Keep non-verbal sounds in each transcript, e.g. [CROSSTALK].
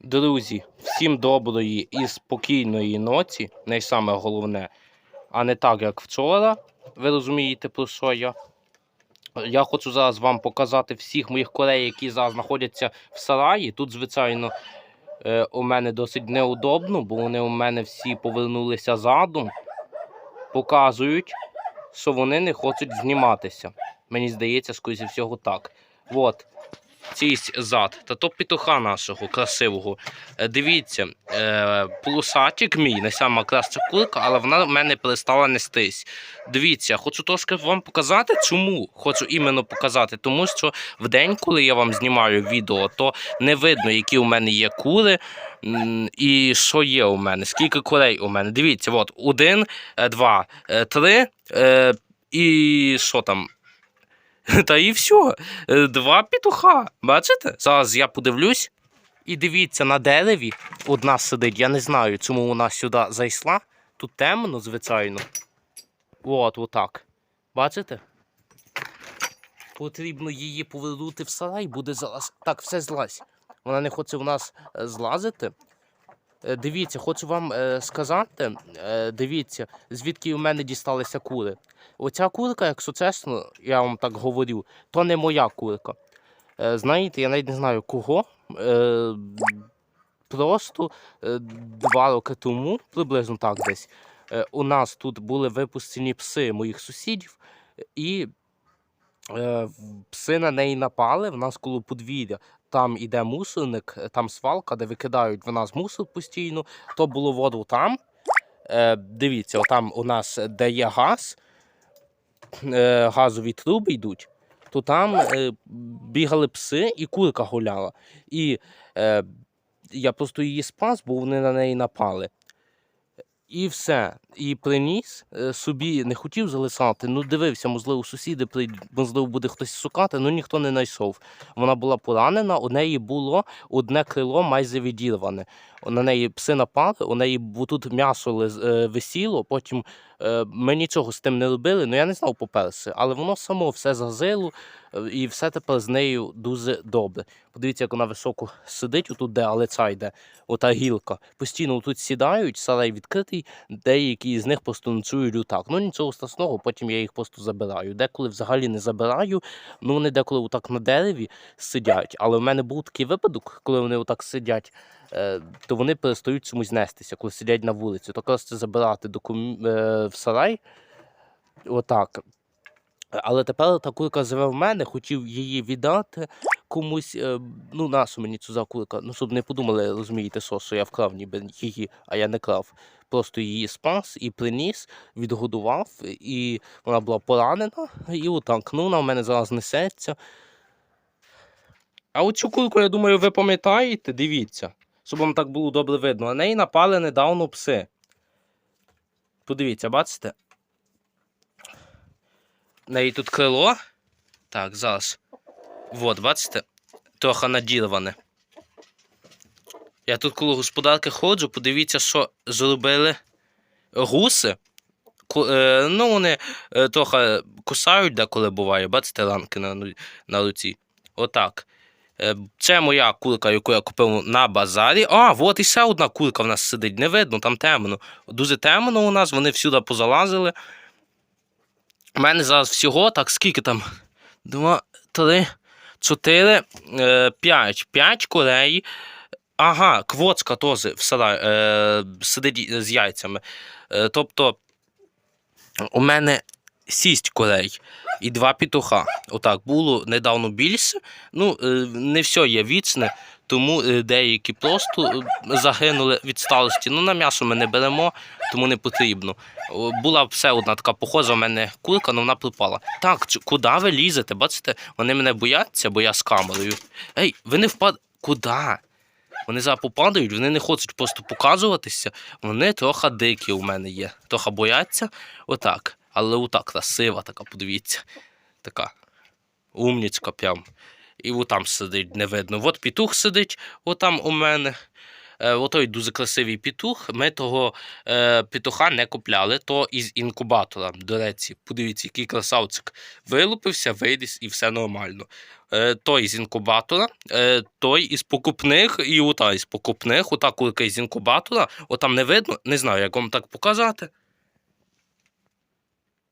Друзі, всім доброї і спокійної ночі, найсаме головне, а не так, як вчора. Ви розумієте, про що я? Я хочу зараз вам показати всіх моїх курей, які зараз знаходяться в сараї. Тут, звичайно, е, у мене досить неудобно, бо вони у мене всі повернулися задом. Показують, що вони не хочуть зніматися. Мені здається, скоріше всього так. От, цість зад. Та то петуха нашого красивого. Е, Дивіться, е, полосатик мій, не сама краща курка, але вона в мене перестала нестись. Дивіться, хочу трошки вам показати, чому хочу іменно показати, тому що в день, коли я вам знімаю відео, то не видно, які у мене є кури і що є у мене, скільки курей у мене. Дивіться, от один, е, два, е, три е, і що там. [LAUGHS] Та і все. Два петуха. Бачите? Зараз я подивлюсь. І дивіться, на дереві одна сидить. Я не знаю, чому вона сюди зайшла. Тут темно, звичайно. От, отак. Бачите? Потрібно її повернути в сарай, буде зараз. Так, все злазь. Вона не хоче в нас е, злазити. Е, Дивіться, хочу вам е, сказати, е, дивіться, звідки у мене дісталися кури. Оця курка, якщо чесно, я вам так говорю, то не моя курка. Знаєте, я навіть не знаю кого. Просто два роки тому, приблизно так десь, у нас тут були випущені пси моїх сусідів, і пси на неї напали. В нас коло подвір'я. Там іде мусорник, е, там свалка, де викидають в нас мусор постійно. То було воду там. Е, дивіться, там у нас е, де є газ, е, газові труби йдуть, то там е, бігали пси і курка гуляла. І е, я просто її спас, бо вони на неї напали. І все. І приніс е, собі, не хотів залишати, ну дивився, можливо, сусіди прийдуть, можливо, буде хтось сукати, ну ніхто не знайшов. Вона була поранена, у неї було одне крило майже відірване. На неї пси напали, у неї тут м'ясо е, висіло, потім е, ми нічого з тим не робили, ну я не знав по-перше, але воно само все зажило, е, і все тепер з нею дуже добре. Подивіться, як вона високо сидить, отут де алеця йде, ота гілка. Постійно тут сідають, сарай відкритий, деякі з них просто ночують отак. Ну нічого страшного, потім я їх просто забираю. Деколи взагалі не забираю, ну вони деколи отак на дереві сидять. Але в мене був такий випадок, коли вони отак сидять, то вони перестають чомусь нестися, коли сидять на вулиці. То краще забирати до кум... е, в сарай. Отак. Але тепер та курка живе в мене, хотів її віддати комусь, е, ну, нашу мені цю за курка, ну, щоб не подумали, розумієте, що я вкрав ніби її, а я не крав. Просто її спас і приніс, відгодував, і вона була поранена, і отак. Ну, вона в мене зараз несеться. А оцю курку, я думаю, ви пам'ятаєте, дивіться, щоб вам так було добре видно. На неї напали недавно пси. Подивіться, бачите? В неї тут крило. Так, зараз. От, бачите? Трохи надірване. Я тут коло господарки ходжу, подивіться, що зробили гуси. Е, ну, вони е, трохи кусають, деколи буває, бачите, ранки на, на руці. Отак. Е, Це моя курка, яку я купив на базарі. А, от і ще одна курка в нас сидить. Не видно, там темно. Дуже темно у нас, вони всюди позалазили. У мене зараз всього, так, скільки там? Два, три, чотири, е, п'ять. П'ять курей. Ага, квоцка теж в сарай, е, сидить з яйцями. Е, тобто, у мене сість курей і два петуха. Отак було недавно більше. Ну, е, не все є вічне, тому е, деякі просто е, загинули від сталості. Ну, на м'ясо ми не беремо, тому не потрібно. Була все одна така похожа в мене курка, але вона пропала. Так, куди ви лізете? Бачите, вони мене бояться, бо я з камерою. Ей, ви не впад... Куди? Вони зараз попадають, вони не хочуть просто показуватися. Вони трохи дикі у мене є. Трохи бояться. Отак. Але отак красива така, подивіться. Така умнічка прям. І отам сидить, не видно. От петух сидить, отам у мене. е, отой дуже красивий петух. Ми того е, петуха не купляли, то із інкубатора. До речі, подивіться, який красавчик. Вилупився, виліз і все нормально. Е, той з інкубатора, е, той із покупних і ота із покупних, ота курка із інкубатора, отам не видно, не знаю, як вам так показати.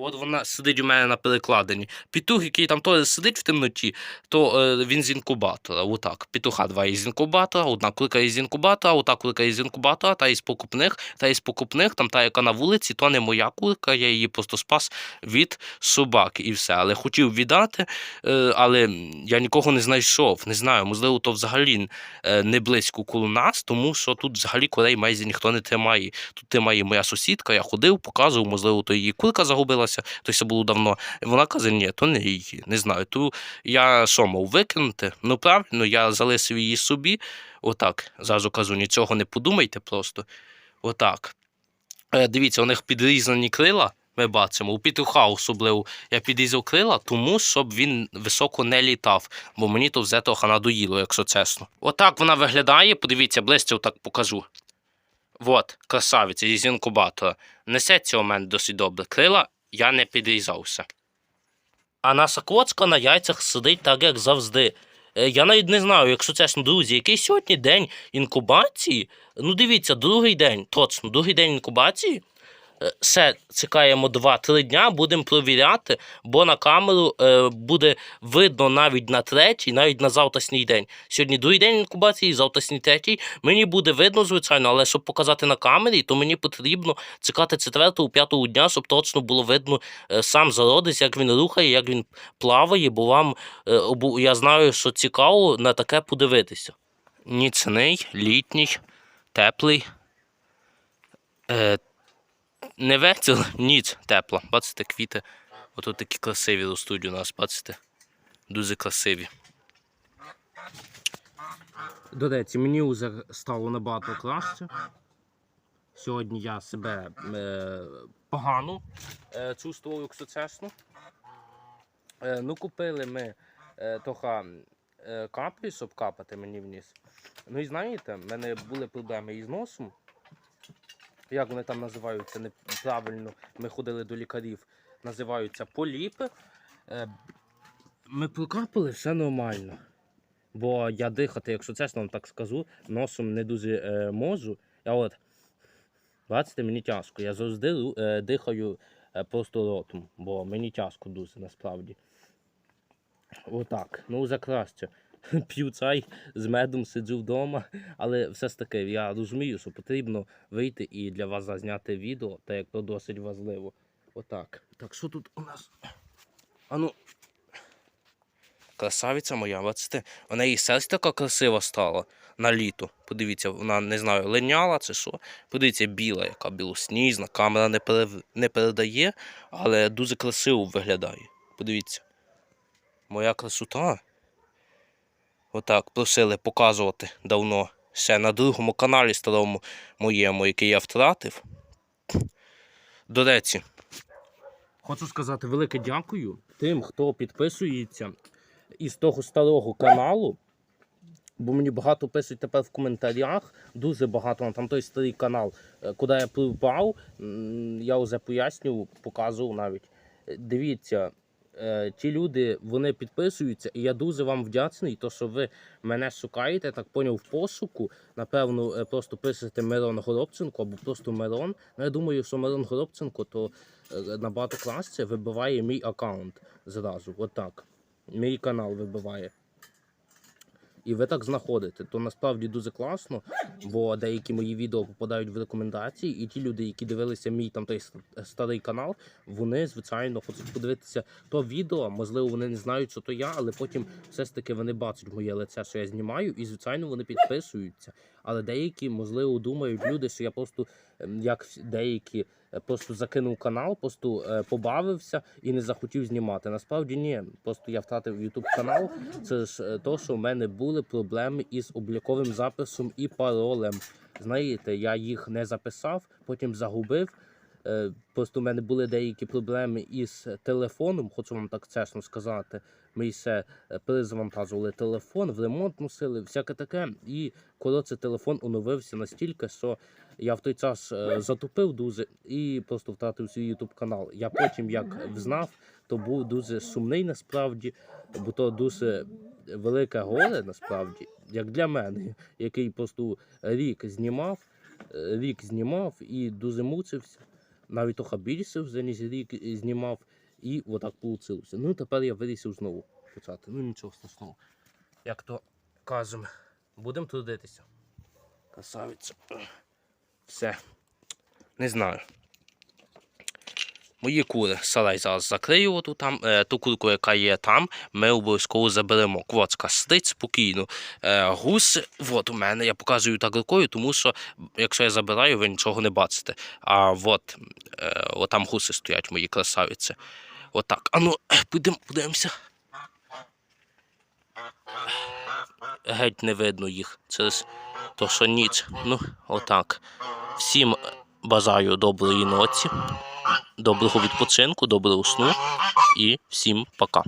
От вона сидить у мене на перекладині. Петух, який там теж сидить в темноті, то е, він з інкубатора. Отак. Петуха два із інкубатора, одна курка із інкубатора, ота курка із інкубатора, та із покупних, та із покупних, там та, яка на вулиці, то не моя курка, я її просто спас від собаки і все. Але хотів віддати, е, але я нікого не знайшов. Не знаю, можливо, то взагалі е, не близько коло нас, тому що тут взагалі курей майже ніхто не тримає. Тут тримає моя сусідка, я ходив, показував, можливо, то її курка загубилася, то це було давно. І вона каже, ні, то не її, не знаю. То я що мав викинути? Ну правильно, я залишив її собі. Отак. Зразу кажу, нічого не подумайте просто. Отак. Е, дивіться, у них підрізані крила. Ми бачимо, у петуха особливо я підрізав крила, тому щоб він високо не літав, бо мені то вже того надоїло, якщо чесно. Отак вона виглядає, подивіться, ближче отак покажу. От, красавиця із інкубатора. Несеться у мене досить добре. Крила я не підрізався. А наша коцка на яйцях сидить так, як завжди. Е, Я навіть не знаю, якщо чесно, друзі, який сьогодні день інкубації. Ну, дивіться, другий день, точно, другий день інкубації. Все, чекаємо 2-3 дня, будемо провіряти, бо на камеру е, буде видно навіть на третій, навіть на завтрашній день. Сьогодні другий день інкубації, завтрашній третій. Мені буде видно, звичайно, але щоб показати на камері, то мені потрібно чекати четвертого, п'ятого дня, щоб точно було видно е, сам зародись, як він рухає, як він плаває, бо вам е, я знаю, що цікаво на таке подивитися. Ніцний, літній, теплий. Не вечір, ніч тепла. Бачите, квіти. Ото такі красиві ростуть у нас, бачите? Дуже красиві. До речі, мені вже стало набагато краще. Сьогодні я себе е, погано е, чувствував, якщо чесно. Е, ну, купили ми е, трохи е, каплі, щоб капати мені вниз. Ну і знаєте, в мене були проблеми із носом. Як вони там називаються неправильно. Ми ходили до лікарів. Називаються поліпи. Е, ми прокапали, все нормально. Бо я дихати, якщо чесно вам так скажу, носом не дуже е, можу. Я от, бачите, мені тяжко. Я завжди е, дихаю просто ротом, бо мені тяжко дуже насправді. Отак. Ну, вже краще. [LAUGHS] П'ю чай з медом, сиджу вдома, але все ж таки я розумію, що потрібно вийти і для вас зазняти відео, так як то досить важливо. Отак. Так, що тут у нас? Ану. Красавиця моя, бачите, вона і серце така красива стала на літо. Подивіться, вона не знаю, линяла чи що. Подивіться, біла, яка білосніжна, камера не, пере... не передає, але дуже красиво виглядає. Подивіться. Моя красота. Отак, просили показувати давно. Ще на другому каналі старому моєму, який я втратив. До речі, хочу сказати велике дякую тим, хто підписується із того старого каналу. Бо мені багато пишуть тепер в коментарях, дуже багато на там той старий канал, е, куди я припав. Я вже пояснював, показував навіть. Дивіться, ті люди вони підписуються, і я дуже вам вдячний, то що ви мене шукаєте, так поняв в пошуку. Напевно, е, просто пишете Мирон Горобченко або просто Мирон. Ну, я думаю, що Мирон Горобченко то е, набагато краще вибиває мій аккаунт зразу. Отак. Мій канал вибиває. І ви так знаходите, то насправді дуже класно, бо деякі мої відео попадають в рекомендації, і ті люди, які дивилися мій там той старий канал, вони звичайно хочуть подивитися то відео. Можливо, вони не знають, що то я, але потім все ж таки вони бачать моє лице, що я знімаю, і звичайно вони підписуються. Але деякі, можливо, думають люди, що я просто ем, як деякі. е, Просто закинув канал, просто е, побавився і не захотів знімати. Насправді ні. Просто я втратив YouTube канал. Це ж е, то, що в мене були проблеми із обліковим записом і паролем. Знаєте, я їх не записав, потім загубив. Е, Просто в мене були деякі проблеми із телефоном, хочу вам так чесно сказати. Ми все е, перезавантажували телефон, в ремонт носили, всяке таке. І коротше, телефон оновився настільки, що я в той час е, затупив дуже і просто втратив свій YouTube канал. Я потім, як взнав, то був дуже сумний насправді, бо то дуже велике горе насправді, як для мене, який просто рік знімав, рік знімав і дуже мучився. Навіть трохи більше вже знімав, і отак вийшло. Ну тепер я вирішив знову почати. Ну нічого страшного. Як то кажемо, будемо трудитися. Красавиця. Все. Не знаю. Мої кури сарай зараз закрию оту там. Е, ту курку, яка є там, ми обов'язково заберемо. Квоцка сидить спокійно. Е, гуси, от у мене, я показую так рукою, тому що якщо я забираю, ви нічого не бачите. А от, е, от там гуси стоять, мої красавиці. Отак. А ну, підемо, подивимося. Геть не видно їх через то, що ніч. Ну, отак. Всім бажаю доброї ночі, доброго відпочинку, доброго сну і всім пока.